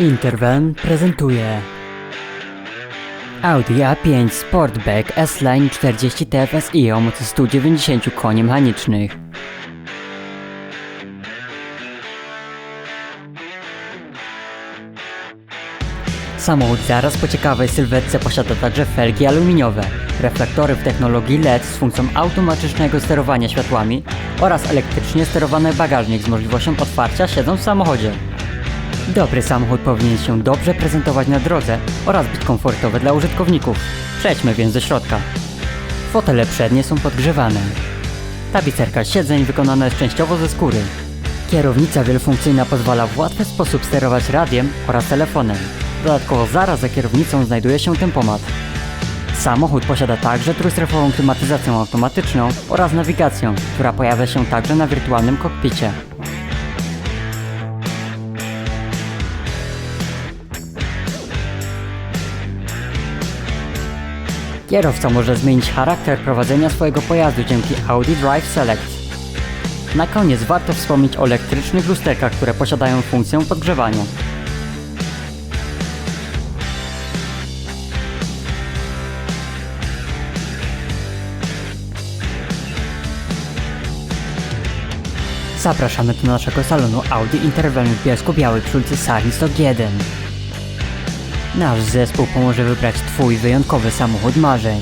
Intervan prezentuje Audi A5 Sportback S-Line 40 TFSI o mocy 190 koni mechanicznych. Samochód zaraz po ciekawej sylwetce posiada także felgi aluminiowe, reflektory w technologii LED z funkcją automatycznego sterowania światłami oraz elektrycznie sterowany bagażnik z możliwością otwarcia siedząc w samochodzie. Dobry samochód powinien się dobrze prezentować na drodze oraz być komfortowy dla użytkowników. Przejdźmy więc do środka. Fotele przednie są podgrzewane. Tapicerka siedzeń wykonana jest częściowo ze skóry. Kierownica wielofunkcyjna pozwala w łatwy sposób sterować radiem oraz telefonem. Dodatkowo zaraz za kierownicą znajduje się tempomat. Samochód posiada także trójstrefową klimatyzację automatyczną oraz nawigację, która pojawia się także na wirtualnym kokpicie. Kierowca może zmienić charakter prowadzenia swojego pojazdu dzięki Audi Drive Select. Na koniec warto wspomnieć o elektrycznych lusterkach, które posiadają funkcję podgrzewania. Zapraszamy do naszego salonu Audi Interval w Bielsku-Białej przy ulicy Sari 101. Nasz zespół pomoże wybrać Twój wyjątkowy samochód marzeń.